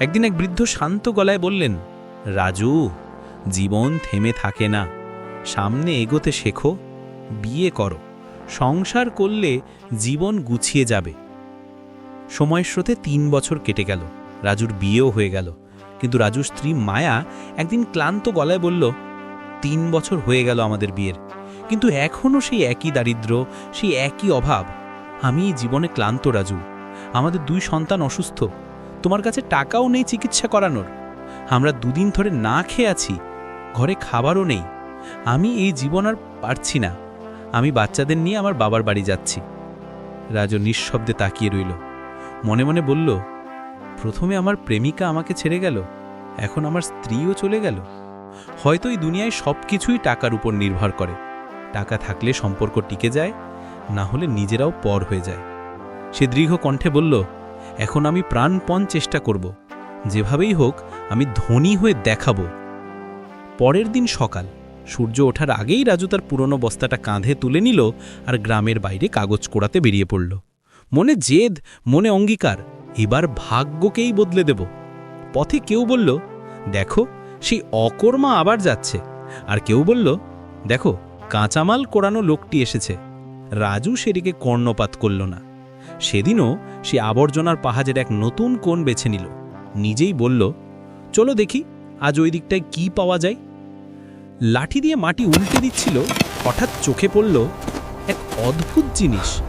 একদিন এক বৃদ্ধ শান্ত গলায় বললেন, রাজু, জীবন থেমে থাকে না। সামনে এগোতে শেখো, বিয়ে করো। সংসার করলে জীবন গুছিয়ে যাবে। সময়ের স্রোতে তিন বছর কেটে গেল। রাজুর বিয়েও হয়ে গেল। কিন্তু রাজুর স্ত্রী মায়া একদিন ক্লান্ত গলায় বলল, তিন বছর হয়ে গেল আমাদের বিয়ের। কিন্তু এখনও সেই একই দারিদ্র, সেই একই অভাব। আমি জীবনে ক্লান্ত, রাজু। আমাদের দুই সন্তান অসুস্থ। তোমার কাছে টাকাও নেই চিকিৎসা করানোর। আমরা দুদিন ধরে না খেয়ে আছি, ঘরে খাবারও নেই। আমি এই জীবন আর পারছি না। আমি বাচ্চাদের নিয়ে আমার বাবার বাড়ি যাচ্ছি। রাজু নিঃশব্দে তাকিয়ে রইল। মনে মনে বলল, প্রথমে আমার প্রেমিকা আমাকে ছেড়ে গেল, এখন আমার স্ত্রীও চলে গেল। হয়তো এই দুনিয়ায় সব কিছুই টাকার উপর নির্ভর করে। টাকা থাকলে সম্পর্ক টিকে যায়, না হলে নিজেরাও পর হয়ে যায়। সে দীর্ঘ কণ্ঠে বলল এখন আমি প্রাণপণ চেষ্টা করব। যেভাবেই হোক, আমি ধনী হয়ে দেখাব। পরের দিন সকাল, সূর্য ওঠার আগেই রাজু তার পুরনো বস্তাটা কাঁধে তুলে নিল আর গ্রামের বাইরে কাগজ কোড়াতে বেরিয়ে পড়ল। মনে জেদ, মনে অঙ্গীকার, এবার ভাগ্যকেই বদলে দেব। পথে কেউ বলল, দেখো, সেই অকর্মা আবার যাচ্ছে। আর কেউ বলল, দেখো, কাঁচামাল কোড়ানো লোকটি এসেছে। রাজু সেদিকে কর্ণপাত করল না। সেদিনও সে আবর্জনার পাহাজের এক নতুন কোণ বেছে নিল। নিজেই বলল, চলো দেখি, আজ ওই দিকটায় কি পাওয়া যায়? লাঠি দিয়ে মাটি উল্টে দিচ্ছিল, হঠাৎ চোখে পড়ল এক অদ্ভুত জিনিস।